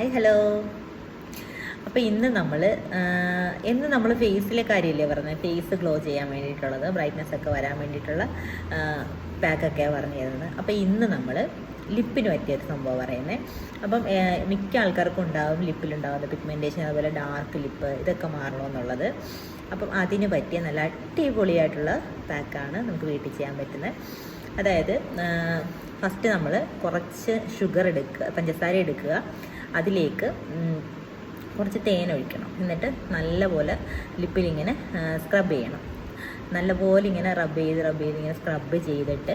Hi hello അപ്പോൾ ഇന്ന് നമ്മൾ ഇന്ന് നമ്മൾ ഫേസിലെ കാര്യമില്ലേ പറഞ്ഞത് ഫേസ് ഗ്ലോ ചെയ്യാൻ വേണ്ടിയിട്ടുള്ളത് ബ്രൈറ്റ്നസ് ഒക്കെ വരാൻ വേണ്ടിയിട്ടുള്ള പാക്കൊക്കെയാണ് പറഞ്ഞു തരുന്നത്. അപ്പോൾ ഇന്ന് നമ്മൾ ലിപ്പിന് പറ്റിയൊരു സംഭവം പറയുന്നത് അപ്പം മിക്ക ആൾക്കാർക്കും ഉണ്ടാവും ലിപ്പിലുണ്ടാവുന്ന പിഗ്മെന്റേഷൻ അതുപോലെ ഡാർക്ക് ലിപ്പ് ഇതൊക്കെ മാറണമെന്നുള്ളത് അപ്പം അതിന് പറ്റിയ നല്ല അടിപൊളിയായിട്ടുള്ള പാക്കാണ് നമുക്ക് വീട്ടിൽ ചെയ്യാൻ പറ്റുന്നത്. അതായത് ഫസ്റ്റ് നമ്മൾ കുറച്ച് ഷുഗർ എടുക്കുക പഞ്ചസാര എടുക്കുക. അതിലേക്ക് കുറച്ച് തേൻ ഒഴിക്കണം. എന്നിട്ട് നല്ലപോലെ ലിപ്പിലിങ്ങനെ സ്ക്രബ് ചെയ്യണം. നല്ലപോലെ ഇങ്ങനെ റബ്ബ് ചെയ്ത് റബ്ബ് ചെയ്ത് ഇങ്ങനെ സ്ക്രബ് ചെയ്തിട്ട്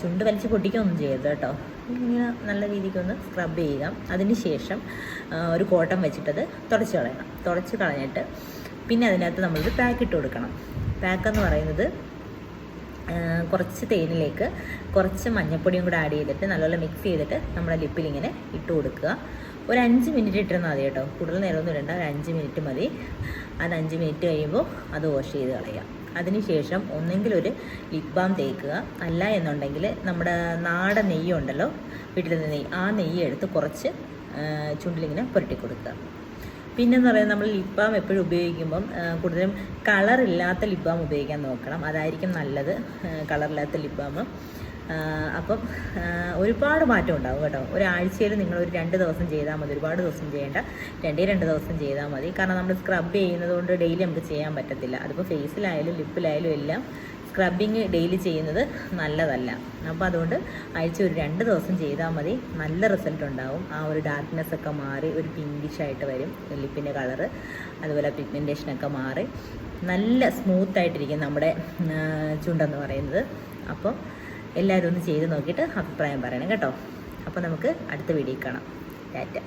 ചുണ്ട് വലിച്ച് പൊട്ടിക്കൊന്നും ചെയ്യരുത് കേട്ടോ. ഇങ്ങനെ നല്ല രീതിക്കൊന്ന് സ്ക്രബ് ചെയ്യുക. അതിന് ശേഷം ഒരു കോട്ടം വെച്ചിട്ടത് തുടച്ച് കളയണം. തുടച്ച് കളഞ്ഞിട്ട് പിന്നെ അതിനകത്ത് നമ്മളൊരു പാക്ക് ഇട്ട് കൊടുക്കണം. പാക്ക് എന്ന് പറയുന്നത് കുറച്ച് തേനിലേക്ക് കുറച്ച് മഞ്ഞപ്പൊടിയും കൂടെ ആഡ് ചെയ്തിട്ട് നല്ലപോലെ മിക്സ് ചെയ്തിട്ട് നമ്മുടെ ലിപ്പിൽ ഇങ്ങനെ ഇട്ട് കൊടുക്കുക. ഒരു അഞ്ച് മിനിറ്റ് ഇട്ടിരുന്നാൽ മതി കേട്ടോ. കൂടുതൽ നേരമൊന്നും ഇടണ്ട. ഒരു അഞ്ച് മിനിറ്റ് മതി. അത് അഞ്ച് മിനിറ്റ് കഴിയുമ്പോൾ അത് വാഷ് ചെയ്ത് കളയുക. അതിനുശേഷം ഒന്നെങ്കിൽ ഒരു ലിപ് ബാം തേക്കുക. അല്ല എന്നുണ്ടെങ്കിൽ നമ്മുടെ നാടൻ നെയ്യുണ്ടല്ലോ വീട്ടിൽ നിന്ന് നെയ്യ് ആ നെയ്യ് എടുത്ത് കുറച്ച് ചുണ്ടിലിങ്ങനെ പുരട്ടി കൊടുക്കുക. പിന്നെന്ന് പറയുന്നത് നമ്മൾ ലിപ് ബാം എപ്പോഴും ഉപയോഗിക്കുമ്പം കൂടുതലും കളറില്ലാത്ത ലിപ് ബാം ഉപയോഗിക്കാൻ നോക്കണം. അതായിരിക്കും നല്ലത് കളറില്ലാത്ത ലിപ് ബാം അപ്പം ഒരുപാട് മാറ്റം ഉണ്ടാവും കേട്ടോ. ഒരാഴ്ചയിൽ നിങ്ങൾ ഒരു രണ്ട് ദിവസം ചെയ്താൽ മതി. ഒരുപാട് ദിവസം ചെയ്യേണ്ട. രണ്ടേ രണ്ട് ദിവസം ചെയ്താൽ മതി. കാരണം നമ്മൾ സ്ക്രബ് ചെയ്യുന്നത് കൊണ്ട് ഡെയിലി നമുക്ക് ചെയ്യാൻ പറ്റത്തില്ല. അതിപ്പോൾ ഫേസിലായാലും ലിപ്പിലായാലും എല്ലാം സ്ക്രബിങ് ഡെയിലി ചെയ്യുന്നത് നല്ലതല്ല. അപ്പോൾ അതുകൊണ്ട് ആഴ്ച ഒരു രണ്ട് ദിവസം ചെയ്താൽ മതി. നല്ല റിസൾട്ട് ഉണ്ടാവും. ആ ഒരു ഡാർക്ക്നെസ് ഒക്കെ മാറി ഒരു പിങ്കിഷ് ആയിട്ട് വരും. ലിപ്പിന്റെ കളറ് അതുപോലെ പിഗ്മെന്റേഷനൊക്കെ മാറി. നല്ല സ്മൂത്ത് ആയിട്ടിരിക്കും നമ്മുടെ ചുണ്ടെന്ന് പറയുന്നത്. അപ്പോൾ എല്ലാവരും ഒന്ന് ചെയ്ത് നോക്കിയിട്ട് അഭിപ്രായം പറയണം കേട്ടോ. അപ്പോൾ നമുക്ക് അടുത്ത വീഡിയോ കാണാം. ടാറ്റ.